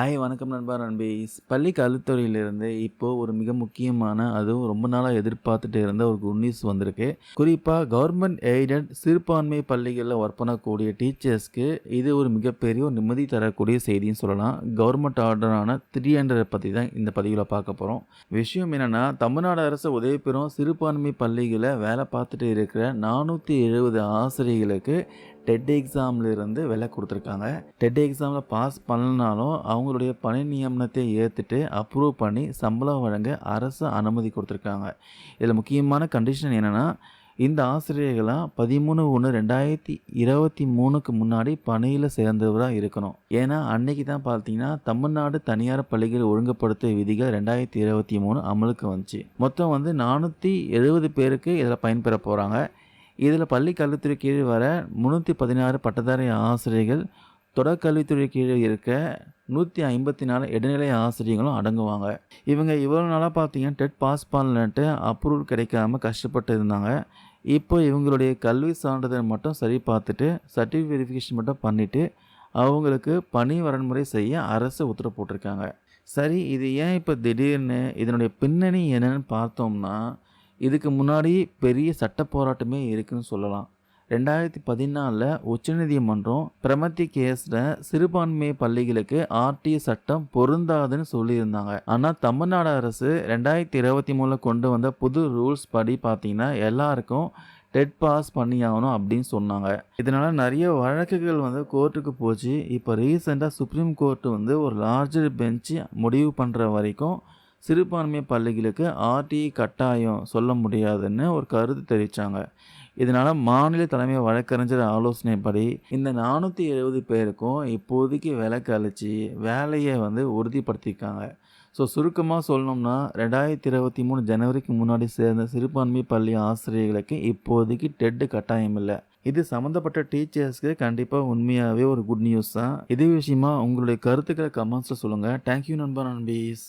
Hi வணக்கம் நண்பா நண்பீஸ் பள்ளி கல்வித்துறையிலிருந்து இப்போது ஒரு மிக முக்கியமான அதுவும் ரொம்ப நாளாக எதிர்பார்த்துட்டு இருந்த ஒரு குட் நியூஸ் வந்திருக்கு. குறிப்பாக கவர்மெண்ட் எய்டட் சிறுபான்மை பள்ளிகளில் ஒர்க் பண்ணக்கூடிய டீச்சர்ஸ்க்கு இது ஒரு மிகப்பெரிய ஒரு நிம்மதி தரக்கூடிய செய்தின்னு சொல்லலாம். கவர்மெண்ட் ஆர்டரான த்ரீ ஹண்ட்ரட் பற்றி தான் இந்த பதிவில் பார்க்க போகிறோம் விஷயம் என்னென்னா தமிழ்நாடு அரசு உதவி பெறும் சிறுபான்மை பள்ளிகளை வேலை பார்த்துட்டு இருக்கிற நானூற்றி எழுபது ஆசிரியர்களுக்கு டெட் எக்ஸாமில் இருந்து விலை கொடுத்துருக்காங்க. டெட் எக்ஸாமில் பாஸ் பண்ணலனாலும் அவங்களுடைய பணி நியமனத்தை ஏற்றுட்டு அப்ரூவ் பண்ணி சம்பளம் வழங்க அரசு அனுமதி கொடுத்துருக்காங்க. இதில் முக்கியமான கண்டிஷன் என்னென்னா இந்த ஆசிரியர்களாக பதிமூணு ஒன்று ரெண்டாயிரத்தி இருபத்தி மூணுக்கு முன்னாடி பணியில் சேர்ந்தவராக இருக்கணும். ஏன்னா அன்னைக்கு தான் பார்த்தீங்கன்னா தமிழ்நாடு தனியார் பள்ளிகள் ஒழுங்குபடுத்த விதிகள் ரெண்டாயிரத்தி இருபத்தி மூணு அமலுக்கு வந்துச்சு. மொத்தம் வந்து நானூற்றி எழுபது பேருக்கு இதில் பயன்பெற போகிறாங்க இதில் பள்ளி கல்வித்துறை கீழ் வர முந்நூற்றி பதினாறு பட்டதாரி ஆசிரியர்கள் தொடக்கல்வித்துறை கீழே இருக்க நூற்றி ஐம்பத்தி நாலு இடைநிலை ஆசிரியர்களும் அடங்குவாங்க. இவங்க இவ்வளோ நாளாக பார்த்தீங்கன்னா டெட் பாஸ் பண்ணலன்ட்டு அப்ரூவல் கிடைக்காம கஷ்டப்பட்டு இருந்தாங்க. இப்போ இவங்களுடைய கல்வி சான்றிதழ் மட்டும் சரி பார்த்துட்டு சர்டிஃபிகேட் வெரிஃபிகேஷன் மட்டும் பண்ணிவிட்டு அவங்களுக்கு பணி வரன்முறை செய்ய அரசு உத்தரவு போட்டிருக்காங்க. சரி இது ஏன் இப்போ திடீர்னு இதனுடைய பின்னணி என்னன்னு பார்த்தோம்னா இதுக்கு முன்னாடி பெரிய சட்ட போராட்டமே இருக்குதுன்னு சொல்லலாம். ரெண்டாயிரத்தி பதினாலில் உச்சநீதிமன்றம் பிரமத்தி கேஸில் சிறுபான்மை பள்ளிகளுக்கு ஆர்டிஏ சட்டம் பொருந்தாதுன்னு சொல்லியிருந்தாங்க. ஆனால் தமிழ்நாடு அரசு ரெண்டாயிரத்தி இருபத்தி மூணில் கொண்டு வந்த புது ரூல்ஸ் படி பார்த்தீங்கன்னா எல்லாருக்கும் டெட் பாஸ் பண்ணி ஆகணும் அப்படின்னு சொன்னாங்க. இதனால் நிறைய வழக்குகள் வந்து கோர்ட்டுக்கு போச்சு. இப்போ ரீசெண்டாக சுப்ரீம் கோர்ட்டு வந்து ஒரு லார்ஜர் பெஞ்சு முடிவு பண்ணுற வரைக்கும் சிறுபான்மை பள்ளிகளுக்கு ஆர்டிஐ கட்டாயம் சொல்ல முடியாதுன்னு ஒரு கருத்து தெரிவித்தாங்க இதனால் மாநில தலைமை வழக்கறிஞர் ஆலோசனைப்படி இந்த நானூற்றி எழுபது பேருக்கும் இப்போதைக்கு விலக்கு அழிச்சு வேலையை வந்து உறுதிப்படுத்தியிருக்காங்க. ஸோ சுருக்கமாக சொல்லணும்னா ரெண்டாயிரத்தி இருபத்தி மூணு ஜனவரிக்கு முன்னாடி சேர்ந்த சிறுபான்மை பள்ளி ஆசிரியர்களுக்கு இப்போதைக்கு டெட்டு கட்டாயம் இல்லை. இது சம்மந்தப்பட்ட டீச்சர்ஸ்க்கு கண்டிப்பாக உண்மையாகவே ஒரு குட் நியூஸ் தான். இதே விஷயமா உங்களுடைய கருத்துக்களை கமெண்ட்ஸில் சொல்லுங்கள் தேங்க்யூ நண்பா நண்பீஸ்.